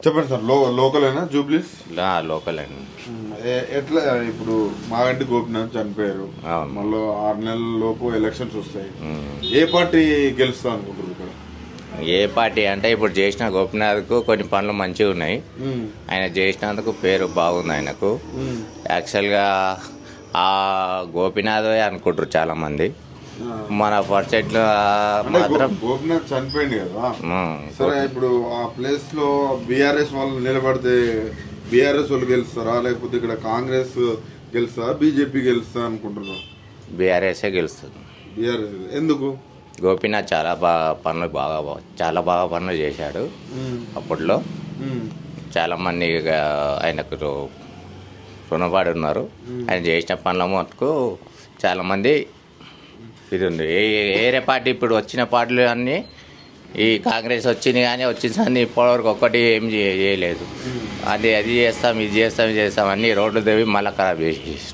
చెప్పండి సార్లో లోకలేనా జూబ్లీస్? లోకల్ అండి ఎట్లా ఇప్పుడు మాగంటి గోపినాథ్ చనిపోయారు. మళ్ళీ ఆరు నెలల లోపు ఎలక్షన్స్ వస్తాయి. ఏ పార్టీ గెలుస్తా అనుకుంటారు ఇక్కడ? ఏ పార్టీ అంటే ఇప్పుడు చేసిన గోపినాథ్కు కొన్ని పనులు మంచిగా ఉన్నాయి. ఆయన చేసినందుకు పేరు బాగుంది ఆయనకు. యాక్చువల్గా ఆ గోపినాథ్ అనుకుంటారు చాలా మంది ఆ. మన పర్సెంట్లో మాత్రం గోపినాథ్ చనిపోయింది కదా. సరే ఇప్పుడు ఆ ప్లేస్లో బీఆర్ఎస్ వాళ్ళు నిలబడితే బీఆర్ఎస్ వాళ్ళు గెలుస్తారా? లేకపోతే ఇక్కడ కాంగ్రెస్ గెలుస్తా బీజేపీ గెలుస్తా అనుకుంటున్నారు? బీఆర్ఎస్ఏ గెలుస్తుంది. బీఆర్ఎస్ ఎందుకు? గోపీనాథ్ చాలా బాగా పనులు బాగా చాలా బాగా పనులు చేశాడు అప్పట్లో. ఉమ్, చాలా మంది ఇక ఆయనకు రుణపడి ఉన్నారు. ఆయన చేసిన పనుల మటుకు చాలా మంది ఇది ఉంది ఏ వేరే పార్టీ ఇప్పుడు వచ్చిన పార్టీలు అన్నీ ఈ కాంగ్రెస్ వచ్చింది కానీ వచ్చింది ఇప్పటివరకు ఒక్కటి ఏం చేయలేదు. అది అది చేస్తాం ఇది చేస్తాం ఇది చేస్తాం. అన్ని రోడ్లు దేవి మళ్ళీ ఖరాబ్ చేసేసి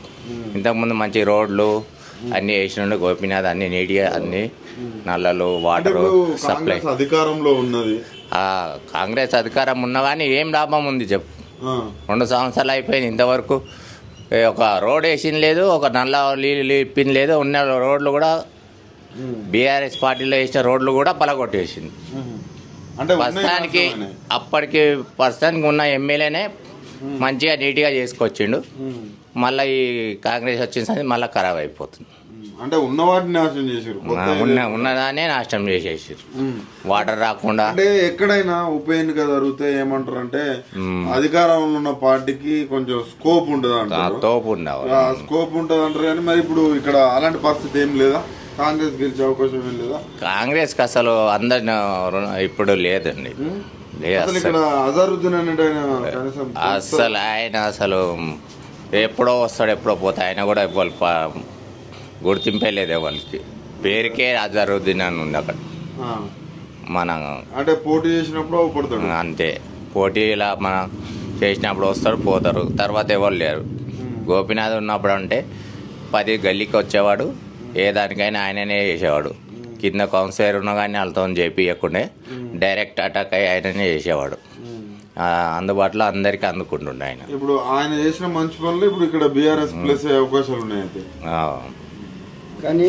ఇంతకుముందు మంచి రోడ్లు అన్నీ వేసినండు గోపీనాథ్ అన్ని నీట్గా అన్ని నల్లలు వాటరు సప్లై. అధికారంలో ఉన్నది. కాంగ్రెస్ అధికారం ఉన్నా కానీ ఏం లాభం ఉంది చెప్పు. రెండు సంవత్సరాలు అయిపోయింది ఇంతవరకు. ఒక రోడ్ వేసింది లేదు ఒక నల్ల నీళ్ళు ఇప్పింది లేదు ఉన్న రోడ్లు కూడా బీఆర్ఎస్ పార్టీలో వేసిన రోడ్లు కూడా పలగొట్టేసింది. అంటే ప్రస్తుతానికి. అప్పటికి ప్రస్తుతానికి ఉన్న ఎమ్మెల్యేనే మంచిగా నీట్గా చేసుకొచ్చిండు మళ్ళీ ఈ కాంగ్రెస్ వచ్చిన మళ్ళీ ఖరాబ్ అయిపోతుంది. అంటే ఉన్న వాటిని నాశనం చేశారు. కొత్త ఉన్న ఉన్నదానే నాశనం చేసేసారు. వాటర్ రాకుండా. అంటే ఎక్కడైనా ఉప ఎన్నిక జరిగితే ఏమంటారు అంటే. అధికారంలో ఉన్న పార్టీకి కొంచెం స్కోప్ ఉంటుంది అంటారు? తోపు స్కోప్ ఉంటుంది అంటారు కానీ మరి ఇప్పుడు ఇక్కడ అలాంటి పరిస్థితి ఏం లేదా? కాంగ్రెస్ గెలిచే అవకాశం ఏం లేదా? కాంగ్రెస్కి అసలు అందరి ఇప్పుడు లేదండి. అసలు ఆయన అసలు ఎప్పుడో వస్తాడు ఎప్పుడో పోతాడు ఆయన కూడా వాళ్ళు గుర్తింపే లేదు వాళ్ళకి పేరుకే అజరుద్దీన్ అని ఉంది అక్కడ. మన అంటే పోటీ చేసినప్పుడు పడతాడు. అంతే. పోటీలా మన చేసినప్పుడు వస్తారు పోతారు. తర్వాత ఎవరు లేరు. గోపీనాథ్ ఉన్నప్పుడు అంటే పది గల్లీకి వచ్చేవాడు ఏ దానికైనా ఆయననే చేసేవాడు. కింద కౌన్సిలర్ ఉన్నా కానీ వాళ్ళతో చేపియకుండే డైరెక్ట్ అటాక్ అయ్యి ఆయననే చేసేవాడు. అందుబాటులో అందరికీ అందుకుంటుండే ఆయన. ఇప్పుడు ఆయన చేసిన మంచి పనులు ఇప్పుడు ఇక్కడ బీఆర్ఎస్ ప్లస్ అయ్యే అవకాశాలు ఉన్నాయి. కానీ